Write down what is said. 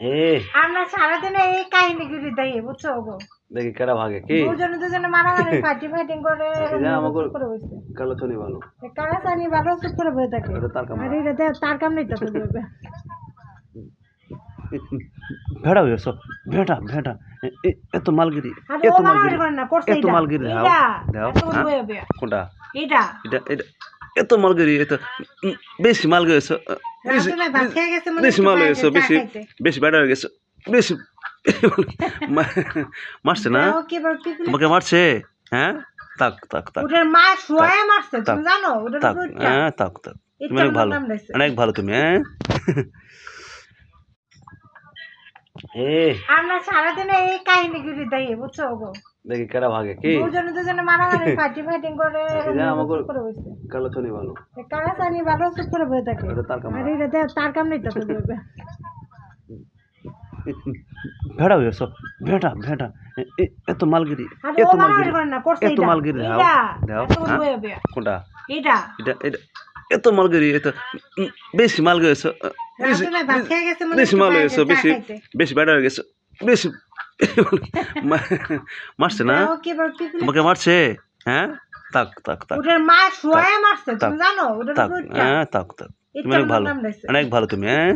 আমরা সারাদিনে এই কাহিনীগুলি দেখি বুঝছ গো? দেখি কেডা ভাগে কি? দুজনে দুজনে মারামারি ফাইটিং ফাইটিং করে আমাকে- বসে। কালো চনি ভালো কারা জানি ভালো চুপ করে বসে থাকে। আর দেখ, তার কাম নেই তো। ভেড়া হয়েছ ভেটা ভেটা এত মালগিরি। এত ও মালগিরি। এত মালগিরি দাও। দাও এত হ্যাঁ? বয়ে। কোনটা? এটা এটা এটা এত মালগিরি এত বেশি মাল গেছ বেশি ভাত খেয়ে গেছে বেশি মাল বেশি খাইতে। হয়ে গেছে বেশি মারছে না? তোমাকে মারছে? হ্যাঁ? তাক তাক তাক। হ্যাঁ তাক তাক তুমি অনেক ভালো অনেক ভালো তুমি হ্যাঁ? আমরা সারাদিনে এই কাহিনীগুলি দেখি বুঝছ দেখি কেডা ভাগে কি? দুজনে দুজনে মারামারি ফাইটিং ফাইটিং করে আমাকে- চুপ করে বসে। কালো চনি ভালো। কারা জানি ভালো চুপ করে বসে থাকে। এটা তার কাম আর এটা তার কাম নেই তো। ভেড়া হয়েছ ভেটা ভেটা এ- এত মালগিরি এত মালগিরি। এত মালগিরি দাও দাও। হ্যাঁ? কোনটা? এটা এটা এটা এত মালগিরি এত বেশি মাল গেছ বেশি বেশি মাল হয়েছ বেশি। বেশি বেড়া হয়ে গেছে বেশি মারছে না? তোমাকে মারছে? হ্যাঁ? তাক তাক তাক ওটার মা শোয়ে মারছে তুমি জানো? ওটার তাক হ্যাঁ তাক তাক তুমি অনেক ভালো অনেক ভালো তুমি হ্যাঁ?